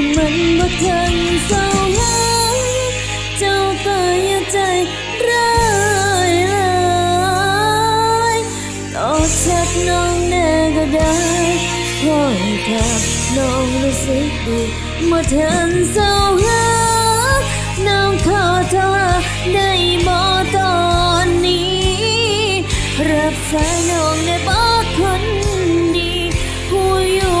คือมันบ่ทันเศร้าหาเจ้าก็อย่าใจร้ายลายตอบแชทน้องแน่ก็ได้ขอให้ทำน้องรู้สึกดีบ่ทันเศร้าหาน้องขอโทษได้บ่ตอนนี้ รับสายน้องได้บอกคนดีหูอยู่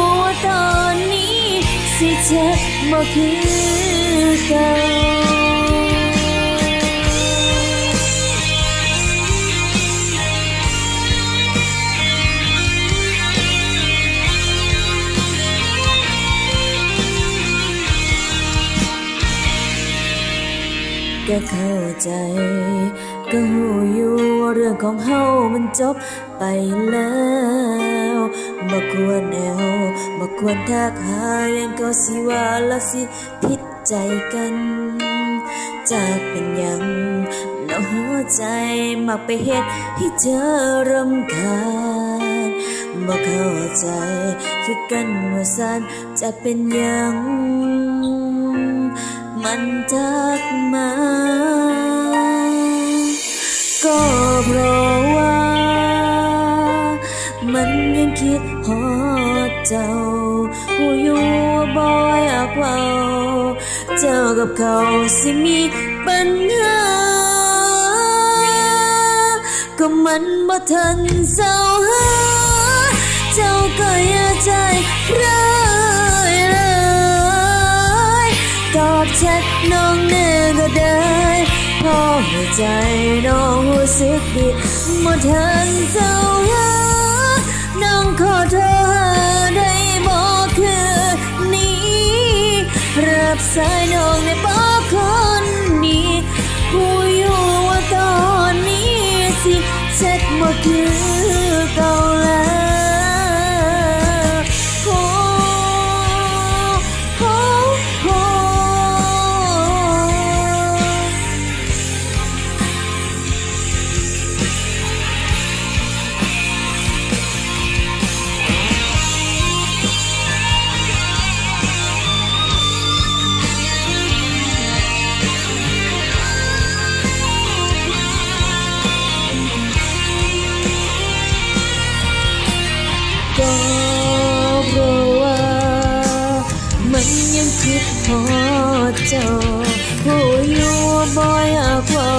สิเจ็บบ่คือเก่าก็เข้าใจ ก็หูอยู่ว่าเรื่องของเฮามันจบ ไปแล้วบ่ควรแอวบ่ควรทักหายังก็สิว่าละสิผิดใจกัน จากเป็นยังแล้วหัวใจมักไปเฮ็ดให้เธอรำคาญบ่เข้าใจคือกันว่าสันจะเป็นยัง มันทักมา ก็เพราะว่า คิดฮอดเจ้าหูอยู่บ่อยากเว้าเจ้ากับเขาสิมีปัญหาก็มันบ่ทันเศร้าหาเจ้าก็อย่าใจร้ายเลยตอบแชทน้องแน่ก็ได้พอหัวใจน้องรู้สึกดีหมดทันเศร้าหา รับ ยังคิดพอดเจ้าผู้อยู่บ่อยากเว้า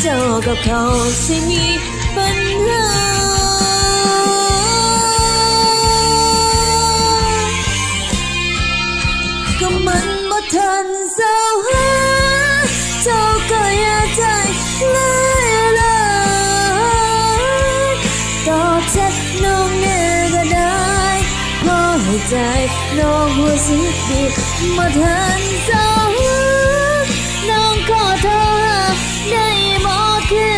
เจ้ากับเขาสิมีปัญหา น้องหัวสึกดีมาทันเศร้าน้องขอโทษได้บอกคื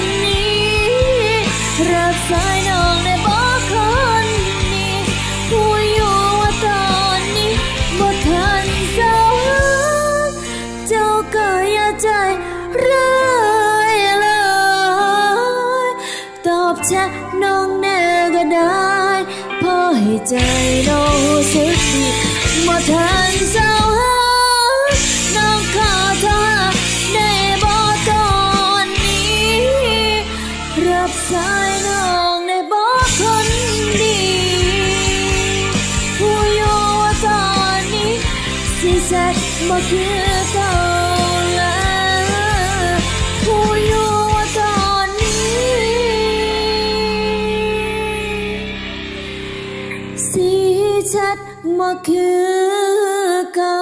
นนี้ รับสายน้องได้บอกคนนี้ผู้อยู่ว่าตอนนี้บ่ทันเศร้าเจ้าก็อย่าใจร้ายเลย ตอบแชทน้องแน่ก็ได้ ให้ใจน้องสึกดีบ่ทันเศร้าหาน้องขอโทษได้บอกตอนนี้ รับสายน้องได้บอกคนดีผู้อยู่ว่าตอนนี้ สิแซดบ่คือเก่า สิแชดบ่คือเก่า